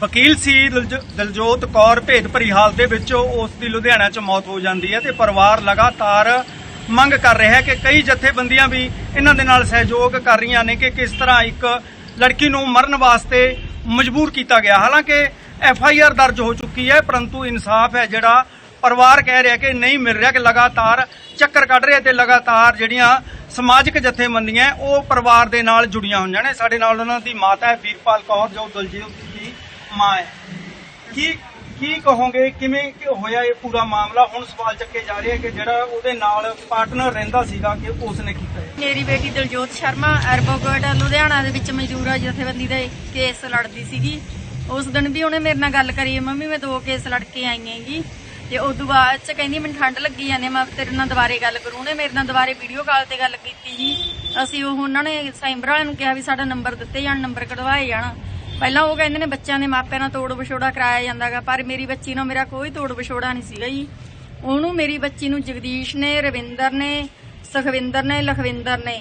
ਵਕੀਲ ਸੀ ਦਲਜੋਤ ਕੌਰ ਭੇਦ ਭਰੀ ਹਾਲਤ ਦੇ ਵਿੱਚ ਉਸ ਦੀ ਲੁਧਿਆਣਾ 'ਚ ਮੌਤ ਹੋ ਜਾਂਦੀ ਹੈ ਤੇ ਪਰਿਵਾਰ ਲਗਾਤਾਰ ਮੰਗ ਕਰ ਰਿਹਾ ਹੈ ਕਿ ਕਈ ਜਥੇਬੰਦੀਆਂ ਵੀ ਇਹਨਾਂ ਦੇ ਨਾਲ ਸਹਿਯੋਗ ਕਰ ਰਹੀਆਂ ਨੇ ਕਿ ਕਿਸ ਤਰ੍ਹਾਂ ਇੱਕ ਲੜਕੀ ਨੂੰ ਮਰਨ ਵਾਸਤੇ ਮਜਬੂਰ ਕੀਤਾ ਗਿਆ। ਹਾਲਾਂਕਿ ਐਫ ਆਈ ਆਰ ਦਰਜ ਹੋ ਚੁੱਕੀ ਹੈ, ਪਰੰਤੂ ਇਨਸਾਫ ਹੈ ਜਿਹੜਾ ਪਰਿਵਾਰ ਕਹਿ ਰਿਹਾ ਕਿ ਨਹੀਂ ਮਿਲ ਰਿਹਾ ਕਿ ਲਗਾਤਾਰ ਚੱਕਰ ਕੱਢ ਰਹੇ ਤੇ ਲਗਾਤਾਰ ਜਿਹੜੀਆਂ ਸਮਾਜਿਕ ਜਥੇਬੰਦੀਆਂ ਉਹ ਪਰਿਵਾਰ ਦੇ ਨਾਲ ਜੁੜੀਆਂ ਹੋਈਆਂ ਨੇ। ਸਾਡੇ ਨਾਲ ਉਹਨਾਂ ਦੀ ਮਾਤਾ ਹੈ, ਵੀਰਪਾਲ ਕੌਰ, ਜੋ ਦਲਜੀਤ ਮਾਂ ਹੈ। ਕੀ ਕੀ ਕਹੋਗੇ? ਕਿਵੇਂ ਕਿ ਹੋਇਆ ਇਹ ਪੂਰਾ ਮਾਮਲਾ? ਹੁਣ ਸਵਾਲ ਚੱਕੇ ਜਾ ਰਹੇ ਹੈ ਕਿ ਜਿਹੜਾ ਉਹਦੇ ਨਾਲ ਪਾਰਟਨਰ ਰਹਿੰਦਾ ਸੀਗਾ ਕਿ ਉਸ ਨੇ ਕੀਤਾ ਹੈ? ਮੇਰੀ ਬੇਟੀ ਦਲਜੋਤ ਸ਼ਰਮਾ ਐਰਬੋਗੜ ਲੁਧਿਆਣਾ ਦੇ ਵਿੱਚ ਮਜ਼ਦੂਰਾ ਜਥੇਬੰਦੀ ਦੇ ਕੇਸ ਲੜਦੀ ਸੀਗੀ। ਉਸ ਦਿਨ ਵੀ ਉਹਨੇ ਮੇਰੇ ਨਾਲ ਗੱਲ ਕਰੀ ਮੰਮੀ, ਮੈਂ ਦੋ ਕੇਸ ਲੜ ਕੇ ਆਈ ਹੈਗੀ ਤੇ ਉਸ ਤੋਂ ਬਾਅਦ ਚ ਕਹਿੰਦੀ, ਮੈਨੂੰ ਠੰਡ ਲੱਗੀ ਜਾਂਦੀ ਮੈਂ ਤੇਰੇ ਨਾਲ ਦੁਬਾਰੇ ਗੱਲ ਕਰੂ। ਉਹਨੇ ਮੇਰੇ ਨਾਲ ਦੁਬਾਰੇ ਵੀਡੀਓ ਕਾਲ ਤੇ ਗੱਲ ਕੀਤੀ ਜੀ। ਅਸੀਂ ਉਹ, ਉਹਨਾਂ ਨੇ ਸਾਈਬਰ ਵਾਲਿਆਂ ਨੂੰ ਕਿਹਾ ਵੀ ਸਾਡਾ ਨੰਬਰ ਦਿੱਤੇ ਜਾਣ ਨੰਬਰ ਕਢਵਾਏ ਜਾਣ। ਪਹਿਲਾਂ ਉਹ ਕਹਿੰਦੇ ਨੇ ਬੱਚਿਆਂ ਦੇ ਮਾਪਿਆਂ ਨਾਲ ਤੋੜ ਵਿਛੋੜਾ ਕਰਾਇਆ ਜਾਂਦਾਗਾ, ਪਰ ਮੇਰੀ ਬੱਚੀ ਨਾਲ ਮੇਰਾ ਕੋਈ ਤੋੜ ਵਿਛੋੜਾ ਨਹੀਂ ਸੀਗਾ ਜੀ। ਉਹਨੂੰ ਮੇਰੀ ਬੱਚੀ ਨੂੰ ਜਗਦੀਸ਼ ਨੇ, ਰਵਿੰਦਰ ਨੇ, ਸੁਖਵਿੰਦਰ ਨੇ, ਲਖਵਿੰਦਰ ਨੇ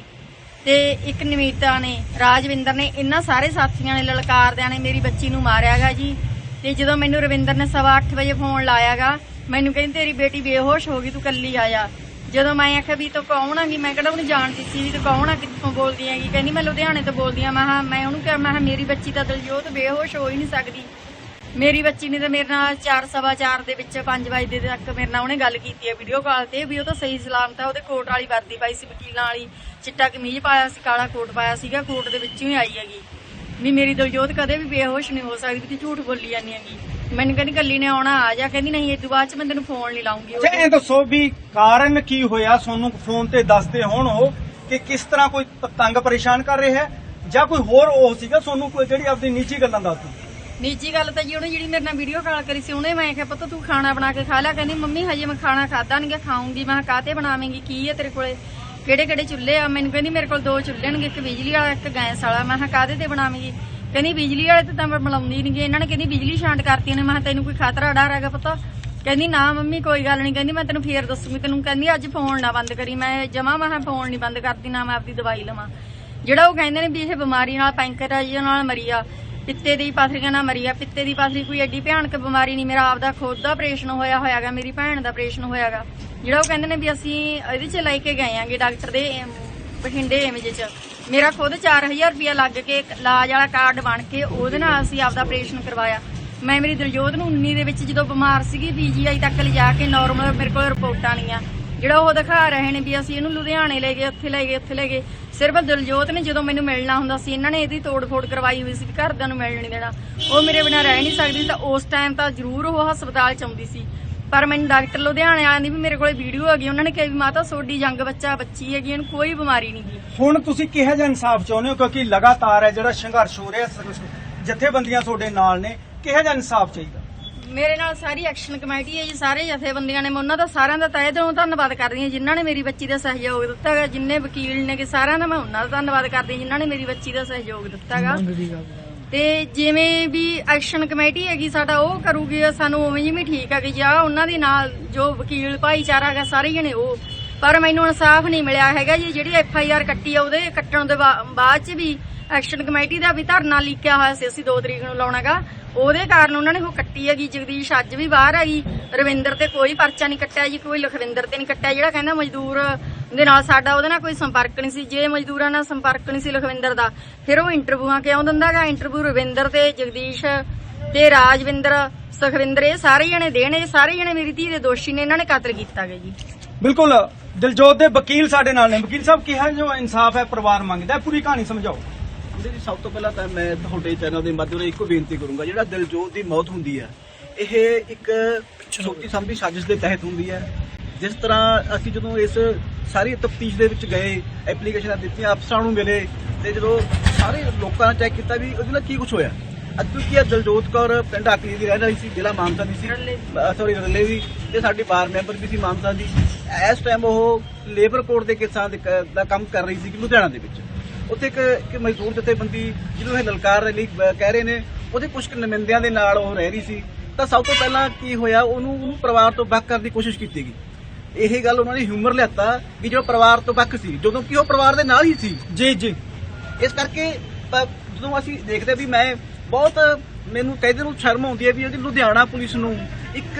ਤੇ ਇੱਕ ਨਮੀਤਾ ਨੇ, ਰਾਜਵਿੰਦਰ ਨੇ, ਇਹਨਾਂ ਸਾਰੇ ਸਾਥੀਆਂ ਨੇ, ਲਲਕਾਰਦਿਆਂ ਨੇ ਮੇਰੀ ਬੱਚੀ ਨੂੰ ਮਾਰਿਆਗਾ ਜੀ। ਤੇ ਜਦੋਂ ਮੈਨੂੰ ਰਵਿੰਦਰ ਨੇ ਸਵਾ ਅੱਠ ਵਜੇ ਫੋਨ ਲਾਇਆਗਾ, ਮੈਨੂੰ ਕਹਿੰਦੀ ਤੇਰੀ ਬੇਟੀ ਬੇਹੋਸ਼ ਹੋ ਗਈ, ਤੂੰ ਕੱਲੀ ਆ ਜਾ। ਜਦੋਂ ਮੈਂ ਆਖਿਆ ਵੀ ਤੂੰ ਕੌਣ ਆਂਗੀ ਮੈਂ ਕਿਹੜਾ ਉਹਨੂੰ ਜਾਣਦੀ ਸੀ ਵੀ ਤੂੰ ਕੌਣ ਆ? ਕਿੱਥੋਂ ਬੋਲਦੀ ਹੈਗੀ? ਕਹਿੰਦੀ ਮੈਂ ਲੁਧਿਆਣੇ ਤੋਂ ਬੋਲਦੀ ਆ ਮੈਂ ਕਿਹਾ, ਮੈਂ ਉਹਨੂੰ ਕਿਹਾ, ਮੈਂ ਕਿਹਾ, ਮੇਰੀ ਬੱਚੀ ਤਾਂ ਦਲਜੋਤ ਬੇਹੋਸ਼ ਹੋ ਹੀ ਨਹੀਂ ਸਕਦੀ। ਮੇਰੀ ਬੱਚੀ ਨੇ ਤਾਂ ਮੇਰੇ ਨਾਲ 4 ਸਵਾ 4 ਦੇ ਵਿੱਚ 5 ਵਜੇ ਦੇ ਤੱਕ ਮੇਰੇ ਨਾਲ ਉਹਨੇ ਗੱਲ ਕੀਤੀ ਹੈ ਵੀਡੀਓ ਕਾਲ ਤੇ ਵੀ ਉਹ ਤਾਂ ਸਹੀ ਸਲਾਮਤ ਹੈ ਉਹਦੇ ਕੋਟ ਵਾਲੀ ਵਰਦੀ ਪਾਈ ਸੀ, ਵਕੀਲਾਂ ਵਾਲੀ। ਚਿੱਟਾ ਕਮੀਜ਼ ਪਾਇਆ ਸੀ, ਕਾਲਾ ਕੋਟ ਪਾਇਆ ਸੀਗਾ। ਕੋਟ ਦੇ ਵਿੱਚੋਂ ਹੀ ਆਈ ਹੈਗੀ। ਵੀ ਮੇਰੀ ਦਲਜੋਤ ਕਦੇ ਵੀ ਬੇਹੋਸ਼ ਨਹੀਂ ਹੋ ਸਕਦੀ ਤੂੰ ਝੂਠ ਬੋਲੀ ਜਾਂਦੀ ਹੈਗੀ। ਮੈਨੂੰ ਕਹਿੰਦੀ ਕੱਲੀ ਨੇ ਆਉਣਾ ਆ ਜਾ। ਕਹਿੰਦੀ ਨਹੀਂ ਇਹ ਤੋਂ ਬਾਅਦ ਚ ਮੈਂ ਤੈਨੂੰ ਫੋਨ ਨਹੀਂ ਲਾਉਂਗੀ। ਅੱਛਾ ਇਹ ਦੱਸੋ ਵੀ ਕਾਰਨ ਕੀ ਹੋਇਆ? ਤੁਹਾਨੂੰ ਫੋਨ ਤੇ ਦੱਸਦੇ ਹੋਣ ਉਹ ਕਿ ਕਿਸ ਤਰ੍ਹਾਂ ਕੋਈ ਤੰਗ ਪਰੇਸ਼ਾਨ ਕਰ ਰਿਹਾ ਹੈ? ਜਾਂ ਕੋਈ ਹੋਰ ਉਹ ਸੀਗਾ ਤੁਹਾਨੂੰ ਕੋਈ ਜਿਹੜੀ ਆਪਣੀ ਨਿੱਜੀ ਗੱਲਾਂ ਦੱਸਦੀ? ਨਿੱਜੀ ਗੱਲ ਤਾਂ ਜੀ ਉਹਨੇ ਜਿਹੜੀ ਮੇਰੇ ਨਾਲ ਵੀਡੀਓ ਕਾਲ ਕਰੀ ਸੀ ਉਹਨੇ ਮੈਂ ਕਿਹਾ ਪੁੱਤ ਤੂੰ ਖਾਣਾ ਬਣਾ ਕੇ ਖਾ ਲਿਆ। ਕਹਿੰਦੀ ਮੰਮੀ ਹਜੇ ਮੈਂ ਖਾਣਾ ਖਾਦਾ ਨਹੀਂ ਗਾ ਖਾਉਂਗੀ ਮੈਂ ਕਿਹਾ ਕਾਹਤੇ ਬਣਾਵੇਂਗੀ? ਕੀ ਹੈ ਤੇਰੇ ਕੋਲੇ? ਕਿਹੜੇ ਕਿਹੜੇ ਚੁੱਲ੍ਹੇ ਆ? ਮੈਨੂੰ ਕਹਿੰਦੀ ਮੇਰੇ ਕੋਲ ਦੋ ਚੁੱਲ੍ਹੇ ਨੇ, ਇੱਕ ਬਿਜਲੀ ਵਾਲਾ, ਇੱਕ ਗੈਸ ਵਾਲਾ। ਮੈਂ ਕਿਹਾ, ਕਾਹਦੇ ਤੇ ਬਣਾਵੇਂਗੀ ਕਹਿੰਦੀ ਬਿਜਲੀ ਵਾਲੇ ਤੇ ਤਾਂ ਬਣਾਉਂਦੀ ਨਹੀਂ ਇਹਨਾਂ ਨੇ ਕਹਿੰਦੀ ਬਿਜਲੀ ਛਾਂਟ ਕਰਤੀ ਨੇ। ਮੈਂ ਕਿਹਾ, ਤੈਨੂੰ ਕੋਈ ਖਤਰਾ ਡਰ ਹੈਗਾ ਪਤਾ? ਕਹਿੰਦੀ, ਨਾ ਮੰਮੀ, ਕੋਈ ਗੱਲ ਨਹੀਂ ਕਹਿੰਦੀ, ਮੈਂ ਤੈਨੂੰ ਫੇਰ ਦੱਸੂਗੀ। ਤੈਨੂੰ ਕਹਿੰਦੀ, ਅੱਜ ਫੋਨ ਨਾ ਬੰਦ ਕਰੀ। ਮੈਂ ਜਮਾ, ਮੈਂ ਕਿਹਾ ਫੋਨ ਨਹੀਂ ਬੰਦ ਕਰਦੀ, ਨਾ ਮੈਂ ਆਪਦੀ ਦਵਾਈ ਲਵਾਂ। ਜਿਹੜਾ ਉਹ ਕਹਿੰਦੇ ਨੇ ਵੀ ਇਹ ਬਿਮਾਰੀ ਨਾਲ ਪੈਂਕਰਾਜ ਨਾਲ ਮਰੀ ਆ ਪਿੱਤੇ ਦੀ ਪਾਥਰੀਆਂ ਨਾਲ ਮਰੀ ਆ, ਪਿੱਤੇ ਦੀ ਪਾਥਰੀ ਕੋਈ ਐਡੀ ਭਿਆਨਕ ਬਿਮਾਰੀ ਨਹੀਂ, ਮੇਰਾ ਆਪਦਾ ਖੁਦ ਦਾ ਆਪਰੇਸ਼ਨ ਹੋਇਆ ਹੋਇਆਗਾ, ਮੇਰੀ ਭੈਣ ਦਾ ਆਪਰੇਸ਼ਨ ਹੋਇਆਗਾ। ਜਿਹੜਾ ਉਹ ਕਹਿੰਦੇ ਨੇ ਵੀ ਅਸੀਂ ਇਹਦੇ 'ਚ ਲੈ ਕੇ ਗਏ ਆਂਗੇ ਡਾਕਟਰ ਦੇ ਬਠਿੰਡੇ ਇਮੇਜ 'ਚ। ਮੇਰਾ ਖੁਦ 4000 ਰੁਪਇਆ ਲੱਗ ਕੇ ਇਲਾਜ ਵਾਲਾ ਕਾਰਡ ਬਣ ਕੇ ਉਹਦੇ ਨਾਲ ਅਸੀਂ ਆਪਦਾ ਆਪਰੇਸ਼ਨ ਕਰਵਾਇਆ। ਮੈਂ, ਮੇਰੀ ਦਿਲਜੋਤ ਨੂੰ 19 ਦੇ ਵਿੱਚ ਜਦੋਂ ਬਿਮਾਰ ਸੀਗੀ ਪੀਜੀਆਈ ਤੱਕ ਲਿਜਾ ਕੇ ਨਾਰਮਲ ਮੇਰੇ ਕੋਲ ਰਿਪੋਰਟਾਂ ਨਹੀਂ ਆ ਜਿਹੜਾ ਉਹ ਦਿਖਾ ਰਹੇ ਨੇ ਵੀ ਅਸੀਂ ਇਹਨੂੰ ਲੁਧਿਆਣੇ ਲੈ ਗਏ ਉੱਥੇ ਲੈ ਗਏ ਉੱਥੇ ਲੈ ਗਏ। ਸਿਰਫ ਦਿਲਜੋਤ ਨੇ ਜਦੋਂ ਮੈਨੂੰ ਮਿਲਣਾ ਹੁੰਦਾ ਸੀ, ਇਹਨਾਂ ਨੇ ਇਹਦੀ ਤੋੜ-ਫੋੜ ਕਰਵਾਈ ਹੋਈ ਸੀ ਘਰਦਿਆਂ ਨੂੰ ਮਿਲਣ ਨਹੀਂ ਦੇਣਾ। ਉਹ ਮੇਰੇ ਬਿਨਾਂ ਰਹਿ ਨਹੀਂ ਸਕਦੀ, ਤਾਂ ਉਸ ਟਾਈਮ ਤਾਂ ਜ਼ਰੂਰ ਉਹ ਹਸਪਤਾਲ ਚ ਆਉਂਦੀ ਸੀ। ਪਰ ਮੈਨੂੰ ਡਾਕਟਰ ਲੁਧਿਆਣੇ ਵਾਲਿਆਂ ਦੀ ਵੀ ਮੇਰੇ ਕੋਲੇ ਵੀਡੀਓ ਹੈਗੀ, ਉਹਨਾਂ ਨੇ ਕਿਹਾ ਵੀ ਮਾਤਾ ਸੋਡੀ ਜੰਗ ਬੱਚਾ ਬੱਚੀ ਹੈਗੀ, ਇਹਨੂੰ ਕੋਈ ਬਿਮਾਰੀ ਨਹੀਂ ਗੀ ਹੁਣ ਤੁਸੀਂ ਕਿਹੋ ਜਿਹਾ ਇਨਸਾਫ ਚਾਹੁੰਦੇ ਹੋ? ਕਿਉਂਕਿ ਲਗਾਤਾਰ ਹੈ ਜਿਹੜਾ ਸੰਘਰਸ਼ ਹੋ ਰਿਹਾ ਜਥੇਬੰਦੀਆਂ ਤੁਹਾਡੇ ਨਾਲ ਨੇ, ਕਿਹੋ ਜਿਹਾ ਇਨਸਾਫ ਚਾਹੀਦਾ? ਮੇਰੇ ਨਾਲ ਸਾਰੀ ਐਕਸ਼ਨ ਕਮੇਟੀ ਹੈ ਜੀ ਸਾਰੇ ਜਥੇਬੰਦੀਆਂ ਨੇ ਮੈਂ ਉਹਨਾਂ ਦਾ ਸਾਰਿਆਂ ਦਾ ਤਹਿ ਦਿਲੋਂ ਧੰਨਵਾਦ ਕਰਦੀ ਹਾਂ ਜਿਨ੍ਹਾਂ ਨੇ ਮੇਰੀ ਬੱਚੀ ਦਾ ਸਹਿਯੋਗ ਦਿੱਤਾ ਹੈਗਾ ਜਿੰਨੇ ਵਕੀਲ ਨੇ ਕਿ ਸਾਰਿਆਂ ਦਾ ਮੈਂ ਉਹਨਾਂ ਦਾ ਧੰਨਵਾਦ ਕਰਦੀ ਹਾਂ ਜਿਨ੍ਹਾਂ ਨੇ ਮੇਰੀ ਬੱਚੀ ਦਾ ਸਹਿਯੋਗ ਦਿੱਤਾ ਹੈਗਾ। ਤੇ ਜਿਵੇਂ ਵੀ ਐਕਸ਼ਨ ਕਮੇਟੀ ਹੈਗੀ ਸਾਡਾ ਉਹ ਕਰੂਗੀ ਸਾਨੂੰ ਉਵੇਂ ਜਿਵੇਂ ਠੀਕ ਹੈ ਕਿ ਜਾਂ ਉਹਨਾਂ ਦੇ ਨਾਲ ਜੋ ਵਕੀਲ ਭਾਈਚਾਰਾ ਹੈਗਾ ਸਾਰੇ ਜਣੇ ਉਹ। ਪਰ ਮੈਨੂੰ ਇਨਸਾਫ ਨਹੀਂ ਮਿਲਿਆ ਹੈਗਾ ਜੀ ਜਿਹੜੀ ਐਫ ਆਈ ਆਰ ਕੱਟੀ ਆ ਉਹਦੇ ਕੱਟਣ ਦੇ ਬਾਅਦ ਚ ਵੀ ਐਕਸ਼ਨ ਕਮੇਟੀ ਦਾ ਵੀ ਧਰਨਾ ਲਿਖਿਆ ਹੋਇਆ ਸੀ, ਅਸੀਂ 2 ਤਰੀਕ ਨੂੰ ਲਾਉਣਾਗਾ। ਉਹਦੇ ਕਾਰਨ ਉਹਨਾਂ ਨੇ ਉਹ ਕੱਟੀ ਹੈਗੀ, ਜਗਦੀਸ਼ ਅੱਜ ਵੀ ਬਾਹਰ ਹੈਗੀ। ਰਵਿੰਦਰ ਤੇ ਕੋਈ ਪਰਚਾ ਨਹੀਂ ਕੱਟਿਆ ਜੀ, ਕੋਈ ਲਖਵਿੰਦਰ ਤੇ ਨਹੀਂ ਕੱਟਿਆ, ਜਿਹੜਾ ਕਹਿੰਦਾ ਮਜ਼ਦੂਰ ਦੇ ਨਾਲ ਸਾਡਾ, ਉਹਦੇ ਨਾਲ ਕੋਈ ਸੰਪਰਕ ਨਹੀਂ ਸੀ। ਜੇ ਮਜ਼ਦੂਰਾਂ ਨਾਲ ਸੰਪਰਕ ਨਹੀਂ ਸੀ ਲਖਵਿੰਦਰ ਦਾ, ਫਿਰ ਉਹ ਇੰਟਰਵਿਊਆਂ ਕਿਉਂ ਦਿੰਦਾਗਾ? ਇੰਟਰਵਿਊ ਰਵਿੰਦਰ ਤੇ, ਜਗਦੀਸ਼ ਤੇ ਰਾਜਵਿੰਦਰ, ਸੁਖਵਿੰਦਰ, ਇਹ ਸਾਰੇ ਜਣੇ ਦੇਣ ਇਹ ਸਾਰੇ ਜਣੇ ਮੇਰੀ ਧੀ ਦੇ ਦੋਸ਼ੀ ਨੇ, ਇਹਨਾਂ ਨੇ ਕਤਲ ਕੀਤਾ ਗਿਆ ਜੀ। ਬਿਲਕੁਲ, ਦਿਲਜੋਤ ਦੇ ਵਕੀਲ ਸਾਡੇ ਨਾਲ ਨੇ। ਵਕੀਲ ਸਾਹਿਬ, ਕਿਹਾ ਜੋ ਇਨਸਾਫ ਹੈ, ਪਰਿਵਾਰ ਮੰਗਦਾ ਪੂਰੀ ਕਹਾਣੀ ਸਮਝਾਓ। ਉਹਦੇ ਜੀ ਸਭ ਤੋਂ ਪਹਿਲਾਂ ਤਾਂ ਮੈਂ ਤੁਹਾਡੇ ਚੈਨਲ ਦੇ ਮਾਧਿਅਮ ਨਾਲ ਇੱਕੋ ਬੇਨਤੀ ਕਰੂੰਗਾ ਜਿਹੜਾ ਦਿਲਜੋਤ ਦੀ ਮੌਤ ਹੁੰਦੀ ਹੈ ਇਹ ਇੱਕ ਛੋਟੀ ਸਮਝੀ ਸਾਜ਼ਿਸ਼ ਦੇ ਤਹਿਤ ਹੁੰਦੀ ਹੈ। ਜਿਸ ਤਰ੍ਹਾਂ ਅਸੀਂ ਜਦੋਂ ਇਸ ਸਾਰੀ ਤਫਤੀਸ਼ ਦੇ ਵਿੱਚ ਗਏ ਐਪਲੀਕੇਸ਼ਨਾਂ ਦਿੱਤੀਆਂ ਅਫਸਰਾਂ ਨੂੰ ਮਿਲੇ ਤੇ ਜਦੋਂ ਸਾਰੇ ਲੋਕਾਂ ਨੇ ਚੈੱਕ ਕੀਤਾ ਵੀ ਉਹਦੇ ਨਾਲ ਕੀ ਕੁਝ ਹੋਇਆ। ਅੱਜ ਕੀ ਦਿਲਜੋਤ ਕੌਰ ਪਿੰਡ ਆਕਲੀ ਦੀ ਰਹਿਣ ਵਾਲੀ ਸੀ ਜ਼ਿਲ੍ਹਾ ਮਾਨਸਾ ਦੀ ਸੀ। ਸੌਰੀ ਰੱਲੇ ਦੀ ਤੇ ਸਾਡੀ ਬਾਰ ਮੈਂਬਰ ਵੀ ਸੀ ਮਾਨਸਾ ਦੀ। ਇਸ ਟਾਈਮ ਉਹ ਲੇਬਰ ਕੋਰਟ ਦੇ ਕੇਸਾਂ ਦੇ ਕ- ਦਾ ਕੰਮ ਕਰ ਰਹੀ ਸੀ ਲੁਧਿਆਣਾ ਦੇ ਵਿੱਚ। ਉੱਥੇ ਇੱਕ ਇੱਕ ਮਜ਼ਦੂਰ ਜਥੇਬੰਦੀ ਜਿਹਨੂੰ ਇਹ ਲਲਕਾਰ ਰੈਲੀ ਕਹਿ ਰਹੇ ਨੇ ਉਹਦੇ ਕੁਝ ਕੁ ਨੁਮਾਇੰਦਿਆਂ ਦੇ ਨਾਲ ਉਹ ਰਹਿ ਰਹੀ ਸੀ। ਤਾਂ ਸਭ ਤੋਂ ਪਹਿਲਾਂ ਕੀ ਹੋਇਆ ਉਹਨੂੰ ਉਹਨੂੰ ਪਰਿਵਾਰ ਤੋਂ ਵੱਖ ਕਰਨ ਦੀ ਕੋਸ਼ਿਸ਼ ਕੀਤੀ ਗਈ। ਇਹ ਗੱਲ ਉਹਨਾਂ ਨੇ ਹਿਊਮਰ ਲਿਆਤਾ ਵੀ ਜੋ ਪਰਿਵਾਰ ਤੋਂ ਵੱਖ ਸੀ ਜਦੋਂ ਕਿ ਉਹ ਪਰਿਵਾਰ ਦੇ ਨਾਲ ਹੀ ਸੀ। ਜੀ ਜੀ। ਇਸ ਕਰਕੇ ਜਦੋਂ ਅਸੀਂ ਦੇਖਦੇ ਵੀ ਮੈਂ ਬਹੁਤ ਮੈਨੂੰ ਕਹਿੰਦੇ ਨੂੰ ਸ਼ਰਮ ਆਉਂਦੀ ਹੈ ਵੀ ਜਿਹੜੀ ਲੁਧਿਆਣਾ ਪੁਲਿਸ ਨੂੰ ਇੱਕ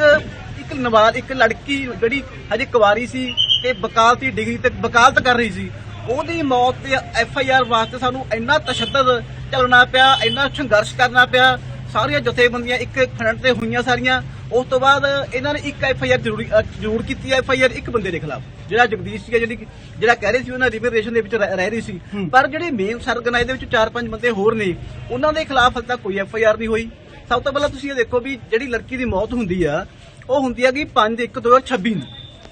ਇੱਕ ਨਵਾਜ਼ ਇੱਕ ਲੜਕੀ ਜਿਹੜੀ ਹਜੇ ਕੁਵਾਰੀ ਸੀ ਤੇ ਵਕਾਲਤੀ ਡਿਗਰੀ ਤੇ ਵਕਾਲਤ ਕਰ ਰਹੀ ਸੀ ਉਹਦੀ ਮੌਤ ਤੇ ਐਫ ਆਈ ਆਰ ਵਾਸਤੇ ਸਾਨੂੰ ਇੰਨਾ ਤਸ਼ੱਦਦ ਚੱਲਣਾ ਪਿਆ ਇੰਨਾ ਸੰਘਰਸ਼ ਕਰਨਾ ਪਿਆ। ਸਾਰੀਆਂ ਜਥੇਬੰਦੀਆਂ ਇੱਕ ਫਰੰਟ ਤੇ ਹੋਈਆਂ ਸਾਰੀਆਂ। ਉਸ ਤੋਂ ਬਾਅਦ ਇਹਨਾਂ ਨੇ ਇੱਕ ਐਫ ਆਈ ਆਰ ਜ਼ਰੂਰੀ ਜ਼ਰੂਰ ਕੀਤੀ ਐਫ ਆਈ ਆਰ ਇੱਕ ਬੰਦੇ ਦੇ ਖਿਲਾਫ। ਜਿਹੜਾ ਜਗਦੀਸ਼ ਸੀ ਜਿਹੜੀ ਜਿਹੜਾ ਕਹਿ ਰਹੇ ਸੀ ਉਹਨਾਂ ਰਿਵਰੇਸ਼ਨ ਦੇ ਵਿੱਚ ਰਹਿ ਰਹਿ ਸੀ। ਪਰ ਜਿਹੜੇ ਮੇਨ ਸਰਗਨਾਈ ਦੇ ਵਿੱਚ ਚਾਰ ਪੰਜ ਬੰਦੇ ਹੋਰ ਨੇ ਉਹਨਾਂ ਦੇ ਖਿਲਾਫ ਹਜੇ ਤੱਕ ਕੋਈ ਐਫ ਆਈ ਆਰ ਨਹੀਂ ਹੋਈ। ਸਭ ਤੋਂ ਪਹਿਲਾਂ ਤੁਸੀਂ ਇਹ ਦੇਖੋ ਵੀ ਜਿਹੜੀ ਲੜਕੀ ਦੀ ਮੌਤ ਹੁੰਦੀ ਆ ਉਹ ਹੁੰਦੀ ਹੈਗੀ 5 1 2026 ਨੂੰ।